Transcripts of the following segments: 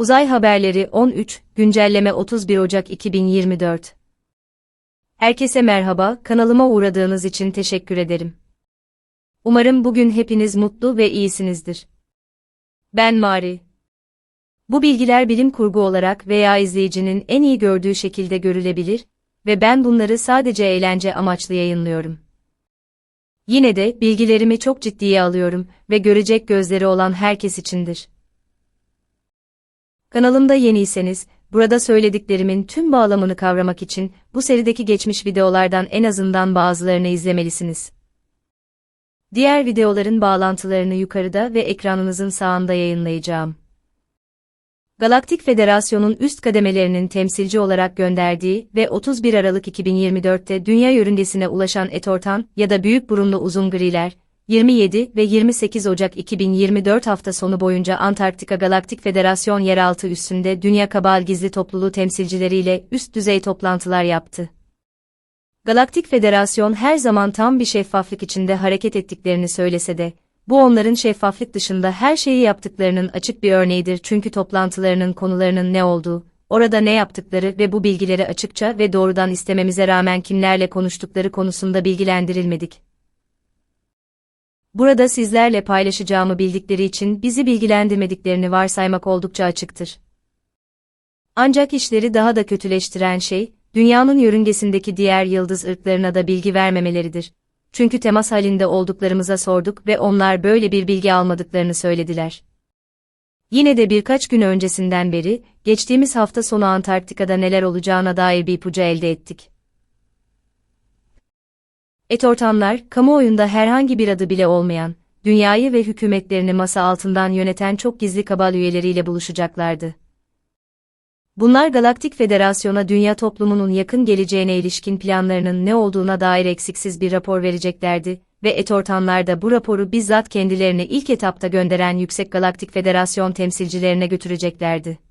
Uzay Haberleri 13, güncelleme 31 Ocak 2024. Herkese merhaba, kanalıma uğradığınız için teşekkür ederim. Umarım bugün hepiniz mutlu ve iyisinizdir. Ben Mari. Bu bilgiler bilim kurgu olarak veya izleyicinin en iyi gördüğü şekilde görülebilir ve ben bunları sadece eğlence amaçlı yayınlıyorum. Yine de bilgilerimi çok ciddiye alıyorum ve görecek gözleri olan herkes içindir. Kanalımda yeniyseniz, burada söylediklerimin tüm bağlamını kavramak için bu serideki geçmiş videolardan en azından bazılarını izlemelisiniz. Diğer videoların bağlantılarını yukarıda ve ekranınızın sağında yayınlayacağım. Galaktik Federasyon'un üst kademelerinin temsilci olarak gönderdiği ve 31 Aralık 2024'te Dünya yörüngesine ulaşan Etortan ya da büyük burunlu uzun griler, 27 ve 28 Ocak 2024 hafta sonu boyunca Antarktika Galaktik Federasyon yeraltı üssünde Dünya Kabal Gizli Topluluğu temsilcileriyle üst düzey toplantılar yaptı. Galaktik Federasyon her zaman tam bir şeffaflık içinde hareket ettiklerini söylese de, bu onların şeffaflık dışında her şeyi yaptıklarının açık bir örneğidir çünkü toplantılarının konularının ne olduğu, orada ne yaptıkları ve bu bilgileri açıkça ve doğrudan istememize rağmen kimlerle konuştukları konusunda bilgilendirilmedik. Burada sizlerle paylaşacağımı bildikleri için bizi bilgilendirmediklerini varsaymak oldukça açıktır. Ancak işleri daha da kötüleştiren şey, dünyanın yörüngesindeki diğer yıldız ırklarına da bilgi vermemeleridir. Çünkü temas halinde olduklarımıza sorduk ve onlar böyle bir bilgi almadıklarını söylediler. Yine de birkaç gün öncesinden beri, geçtiğimiz hafta sonu Antarktika'da neler olacağına dair bir ipucu elde ettik. Etortanlar, kamuoyunda herhangi bir adı bile olmayan, dünyayı ve hükümetlerini masa altından yöneten çok gizli kabal üyeleriyle buluşacaklardı. Bunlar Galaktik Federasyon'a dünya toplumunun yakın geleceğine ilişkin planlarının ne olduğuna dair eksiksiz bir rapor vereceklerdi ve Etortanlar da bu raporu bizzat kendilerine ilk etapta gönderen Yüksek Galaktik Federasyon temsilcilerine götüreceklerdi.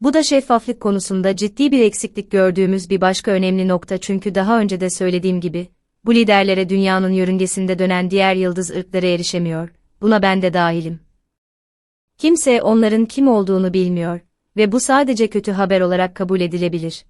Bu da şeffaflık konusunda ciddi bir eksiklik gördüğümüz bir başka önemli nokta çünkü daha önce de söylediğim gibi, bu liderlere dünyanın yörüngesinde dönen diğer yıldız ırkları erişemiyor, buna ben de dahilim. Kimse onların kim olduğunu bilmiyor ve bu sadece kötü haber olarak kabul edilebilir.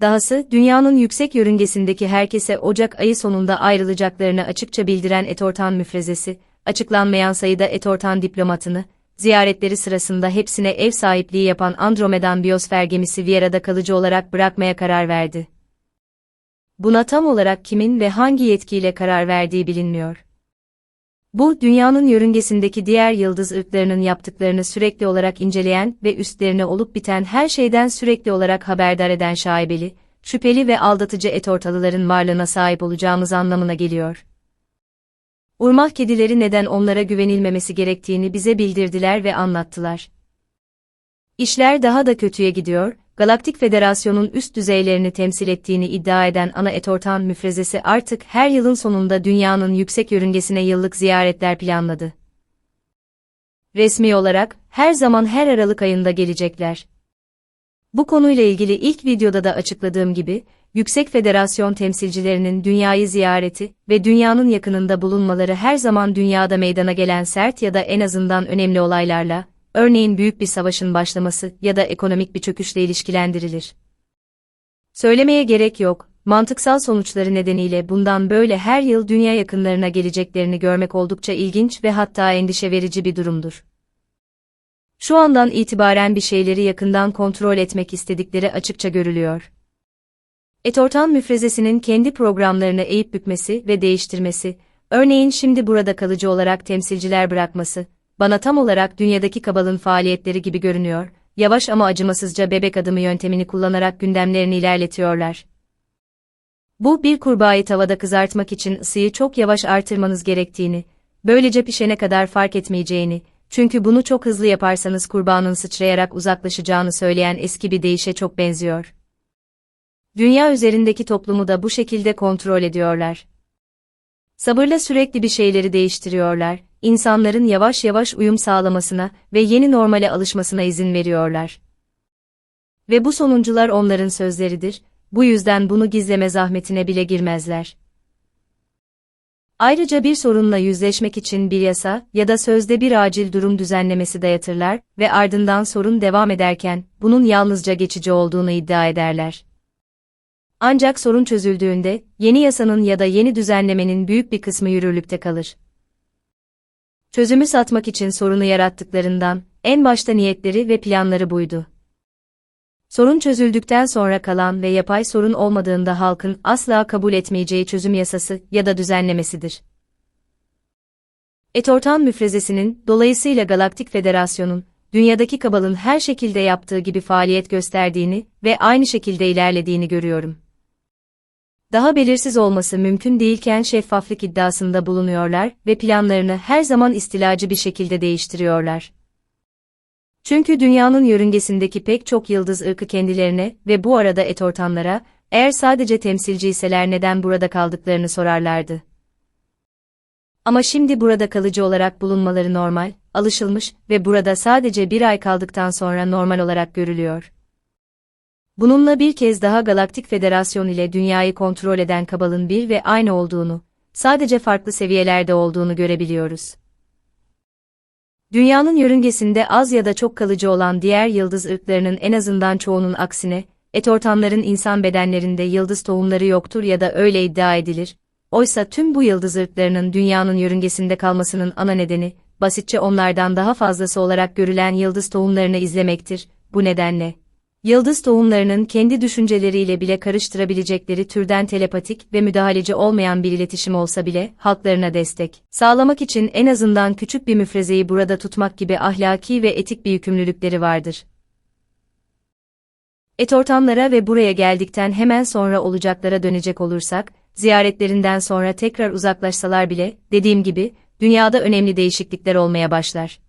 Dahası, dünyanın yüksek yörüngesindeki herkese Ocak ayı sonunda ayrılacaklarını açıkça bildiren Etortan müfrezesi, açıklanmayan sayıda Etortan diplomatını, ziyaretleri sırasında hepsine ev sahipliği yapan Andromedan biyosfer gemisi Viera'da kalıcı olarak bırakmaya karar verdi. Buna tam olarak kimin ve hangi yetkiyle karar verdiği bilinmiyor. Bu, dünyanın yörüngesindeki diğer yıldız ırklarının yaptıklarını sürekli olarak inceleyen ve üstlerine olup biten her şeyden sürekli olarak haberdar eden şaibeli, şüpheli ve aldatıcı etortalıların varlığına sahip olacağımız anlamına geliyor. Urmah kedileri neden onlara güvenilmemesi gerektiğini bize bildirdiler ve anlattılar. İşler daha da kötüye gidiyor, Galaktik Federasyon'un üst düzeylerini temsil ettiğini iddia eden ana etortan müfrezesi artık her yılın sonunda dünyanın yüksek yörüngesine yıllık ziyaretler planladı. Resmi olarak, her zaman her Aralık ayında gelecekler. Bu konuyla ilgili ilk videoda da açıkladığım gibi, Yüksek Federasyon temsilcilerinin dünyayı ziyareti ve dünyanın yakınında bulunmaları her zaman dünyada meydana gelen sert ya da en azından önemli olaylarla, örneğin büyük bir savaşın başlaması ya da ekonomik bir çöküşle ilişkilendirilir. Söylemeye gerek yok, mantıksal sonuçları nedeniyle bundan böyle her yıl dünya yakınlarına geleceklerini görmek oldukça ilginç ve hatta endişe verici bir durumdur. Şu andan itibaren bir şeyleri yakından kontrol etmek istedikleri açıkça görülüyor. Etortan müfrezesinin kendi programlarını eğip bükmesi ve değiştirmesi, örneğin şimdi burada kalıcı olarak temsilciler bırakması, bana tam olarak dünyadaki kabalın faaliyetleri gibi görünüyor, yavaş ama acımasızca bebek adımı yöntemini kullanarak gündemlerini ilerletiyorlar. Bu bir kurbağayı tavada kızartmak için ısıyı çok yavaş artırmanız gerektiğini, böylece pişene kadar fark etmeyeceğini, çünkü bunu çok hızlı yaparsanız kurbağanın sıçrayarak uzaklaşacağını söyleyen eski bir deyişe çok benziyor. Dünya üzerindeki toplumu da bu şekilde kontrol ediyorlar. Sabırla sürekli bir şeyleri değiştiriyorlar, insanların yavaş yavaş uyum sağlamasına ve yeni normale alışmasına izin veriyorlar. Ve bu sonuncular onların sözleridir, bu yüzden bunu gizleme zahmetine bile girmezler. Ayrıca bir sorunla yüzleşmek için bir yasa ya da sözde bir acil durum düzenlemesi dayatırlar ve ardından sorun devam ederken bunun yalnızca geçici olduğunu iddia ederler. Ancak sorun çözüldüğünde yeni yasanın ya da yeni düzenlemenin büyük bir kısmı yürürlükte kalır. Çözümü satmak için sorunu yarattıklarından en başta niyetleri ve planları buydu. Sorun çözüldükten sonra kalan ve yapay sorun olmadığında halkın asla kabul etmeyeceği çözüm yasası ya da düzenlemesidir. Etortan müfrezesinin, dolayısıyla Galaktik Federasyon'un, dünyadaki kabalın her şekilde yaptığı gibi faaliyet gösterdiğini ve aynı şekilde ilerlediğini görüyorum. Daha belirsiz olması mümkün değilken şeffaflık iddiasında bulunuyorlar ve planlarını her zaman istilacı bir şekilde değiştiriyorlar. Çünkü dünyanın yörüngesindeki pek çok yıldız ırkı kendilerine ve bu arada etortanlara, eğer sadece temsilciyseler neden burada kaldıklarını sorarlardı. Ama şimdi burada kalıcı olarak bulunmaları normal, alışılmış ve burada sadece bir ay kaldıktan sonra normal olarak görülüyor. Bununla bir kez daha Galaktik Federasyon ile dünyayı kontrol eden kabalın bir ve aynı olduğunu, sadece farklı seviyelerde olduğunu görebiliyoruz. Dünyanın yörüngesinde az ya da çok kalıcı olan diğer yıldız ırklarının en azından çoğunun aksine, et ortamların insan bedenlerinde yıldız tohumları yoktur ya da öyle iddia edilir. Oysa tüm bu yıldız ırklarının dünyanın yörüngesinde kalmasının ana nedeni, basitçe onlardan daha fazlası olarak görülen yıldız tohumlarını izlemektir. Bu nedenle, yıldız tohumlarının kendi düşünceleriyle bile karıştırabilecekleri türden telepatik ve müdahaleci olmayan bir iletişim olsa bile halklarına destek sağlamak için en azından küçük bir müfrezeyi burada tutmak gibi ahlaki ve etik bir yükümlülükleri vardır. Et ortamlara ve buraya geldikten hemen sonra olacaklara dönecek olursak, ziyaretlerinden sonra tekrar uzaklaşsalar bile, dediğim gibi, dünyada önemli değişiklikler olmaya başlar.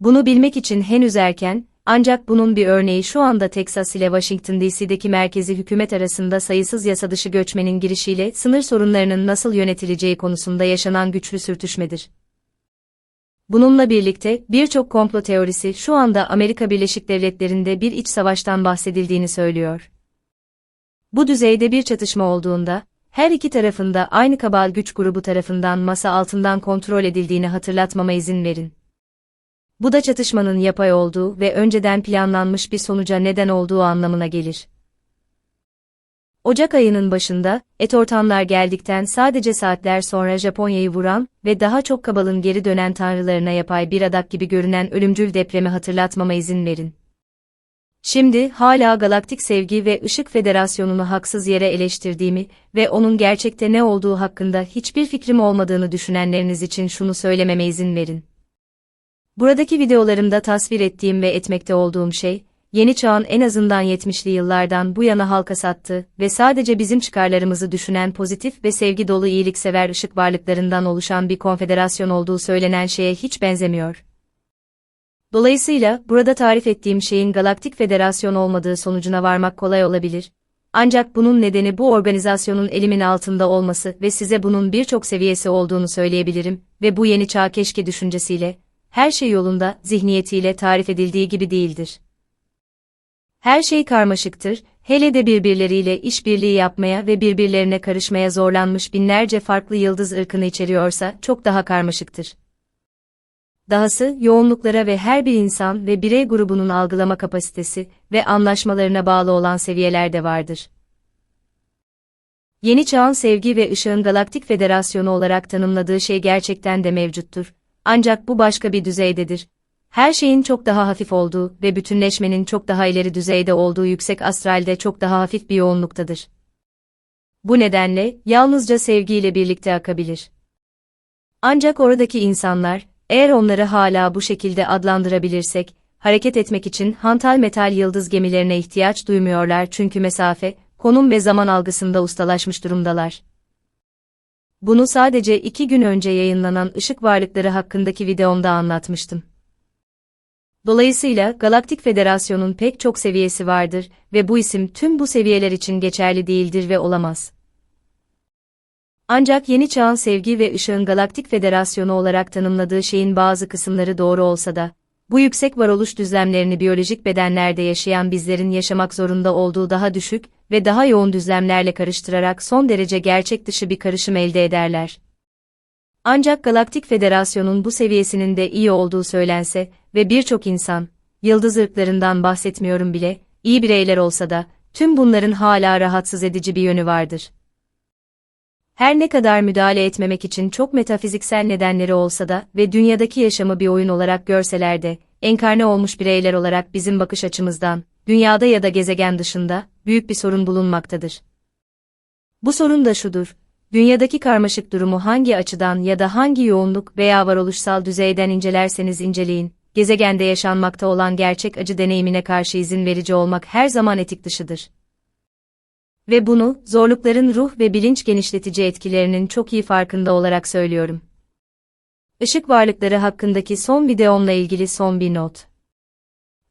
Bunu bilmek için henüz erken, ancak bunun bir örneği şu anda Texas ile Washington DC'deki merkezi hükümet arasında sayısız yasadışı göçmenin girişiyle sınır sorunlarının nasıl yönetileceği konusunda yaşanan güçlü sürtüşmedir. Bununla birlikte birçok komplo teorisi şu anda Amerika Birleşik Devletleri'nde bir iç savaştan bahsedildiğini söylüyor. Bu düzeyde bir çatışma olduğunda, her iki tarafında aynı kabal güç grubu tarafından masa altından kontrol edildiğini hatırlatmama izin verin. Bu da çatışmanın yapay olduğu ve önceden planlanmış bir sonuca neden olduğu anlamına gelir. Ocak ayının başında, et ortamlar geldikten sadece saatler sonra Japonya'yı vuran ve daha çok kabalın geri dönen tanrılarına yapay bir adak gibi görünen ölümcül depremi hatırlatmama izin verin. Şimdi hala Galaktik Sevgi ve Işık Federasyonu'nu haksız yere eleştirdiğimi ve onun gerçekte ne olduğu hakkında hiçbir fikrim olmadığını düşünenleriniz için şunu söylememe izin verin. Buradaki videolarımda tasvir ettiğim ve etmekte olduğum şey, yeni çağın en azından 70'li yıllardan bu yana halka sattı ve sadece bizim çıkarlarımızı düşünen pozitif ve sevgi dolu iyiliksever ışık varlıklarından oluşan bir konfederasyon olduğu söylenen şeye hiç benzemiyor. Dolayısıyla, burada tarif ettiğim şeyin Galaktik Federasyon olmadığı sonucuna varmak kolay olabilir. Ancak bunun nedeni bu organizasyonun elimin altında olması ve size bunun birçok seviyesi olduğunu söyleyebilirim ve bu yeni çağ keşke düşüncesiyle, her şey yolunda, zihniyetiyle tarif edildiği gibi değildir. Her şey karmaşıktır, hele de birbirleriyle işbirliği yapmaya ve birbirlerine karışmaya zorlanmış binlerce farklı yıldız ırkını içeriyorsa çok daha karmaşıktır. Dahası, yoğunluklara ve her bir insan ve birey grubunun algılama kapasitesi ve anlaşmalarına bağlı olan seviyelerde vardır. Yeni çağın sevgi ve ışığın galaktik federasyonu olarak tanımladığı şey gerçekten de mevcuttur. Ancak bu başka bir düzeydedir. Her şeyin çok daha hafif olduğu ve bütünleşmenin çok daha ileri düzeyde olduğu yüksek astralde çok daha hafif bir yoğunluktadır. Bu nedenle yalnızca sevgiyle birlikte akabilir. Ancak oradaki insanlar, eğer onları hala bu şekilde adlandırabilirsek, hareket etmek için hantal metal yıldız gemilerine ihtiyaç duymuyorlar çünkü mesafe, konum ve zaman algısında ustalaşmış durumdalar. Bunu sadece iki gün önce yayınlanan ışık varlıkları hakkındaki videomda anlatmıştım. Dolayısıyla Galaktik Federasyon'un pek çok seviyesi vardır ve bu isim tüm bu seviyeler için geçerli değildir ve olamaz. Ancak yeni çağın sevgi ve ışığın Galaktik Federasyonu olarak tanımladığı şeyin bazı kısımları doğru olsa da, Bu yüksek varoluş düzlemlerini biyolojik bedenlerde yaşayan bizlerin yaşamak zorunda olduğu daha düşük ve daha yoğun düzlemlerle karıştırarak son derece gerçek dışı bir karışım elde ederler. Ancak Galaktik Federasyon'un bu seviyesinin de iyi olduğu söylense ve birçok insan, yıldız ırklarından bahsetmiyorum bile, iyi bireyler olsa da, tüm bunların hala rahatsız edici bir yönü vardır. Her ne kadar müdahale etmemek için çok metafiziksel nedenleri olsa da ve dünyadaki yaşamı bir oyun olarak görseler de, enkarne olmuş bireyler olarak bizim bakış açımızdan, dünyada ya da gezegen dışında, büyük bir sorun bulunmaktadır. Bu sorun da şudur, dünyadaki karmaşık durumu hangi açıdan ya da hangi yoğunluk veya varoluşsal düzeyden incelerseniz inceleyin, gezegende yaşanmakta olan gerçek acı deneyimine karşı izin verici olmak her zaman etik dışıdır. Ve bunu, zorlukların ruh ve bilinç genişletici etkilerinin çok iyi farkında olarak söylüyorum. Işık varlıkları hakkındaki son videomla ilgili son bir not.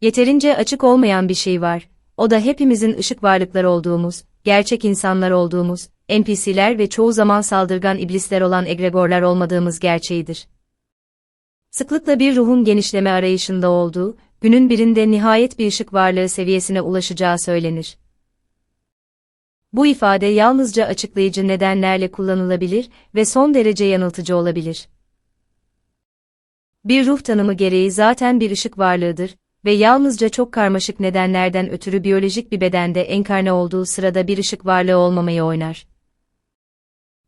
Yeterince açık olmayan bir şey var, o da hepimizin ışık varlıkları olduğumuz, gerçek insanlar olduğumuz, NPC'ler ve çoğu zaman saldırgan iblisler olan egregorlar olmadığımız gerçeğidir. Sıklıkla bir ruhun genişleme arayışında olduğu, günün birinde nihayet bir ışık varlığı seviyesine ulaşacağı söylenir. Bu ifade yalnızca açıklayıcı nedenlerle kullanılabilir ve son derece yanıltıcı olabilir. Bir ruh tanımı gereği zaten bir ışık varlığıdır ve yalnızca çok karmaşık nedenlerden ötürü biyolojik bir bedende enkarne olduğu sırada bir ışık varlığı olmamayı oynar.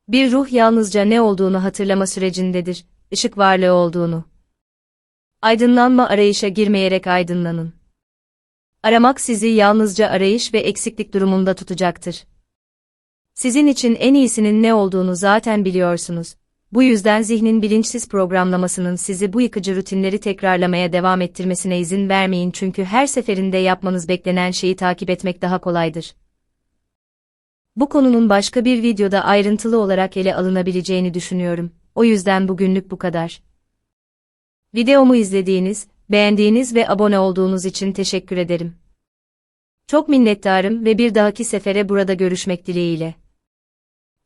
Bir ruh yalnızca ne olduğunu hatırlama sürecindedir, ışık varlığı olduğunu. Aydınlanma arayışa girmeyerek aydınlanın. Aramak sizi yalnızca arayış ve eksiklik durumunda tutacaktır. Sizin için en iyisinin ne olduğunu zaten biliyorsunuz. Bu yüzden zihnin bilinçsiz programlamasının sizi bu yıkıcı rutinleri tekrarlamaya devam ettirmesine izin vermeyin çünkü her seferinde yapmanız beklenen şeyi takip etmek daha kolaydır. Bu konunun başka bir videoda ayrıntılı olarak ele alınabileceğini düşünüyorum. O yüzden bugünlük bu kadar. Videomu izlediğiniz, beğendiğiniz ve abone olduğunuz için teşekkür ederim. Çok minnettarım ve bir dahaki sefere burada görüşmek dileğiyle.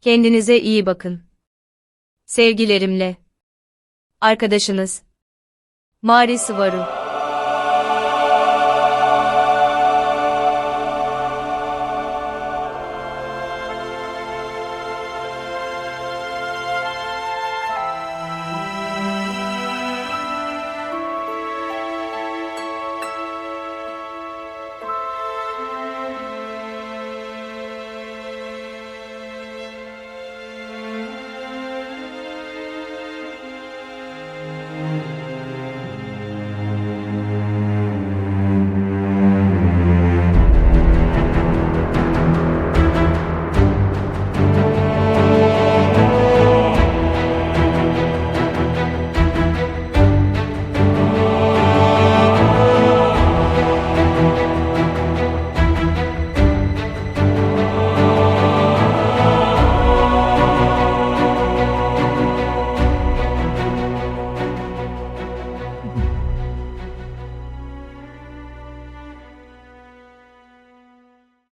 Kendinize iyi bakın. Sevgilerimle. Arkadaşınız. Mari Sıvaru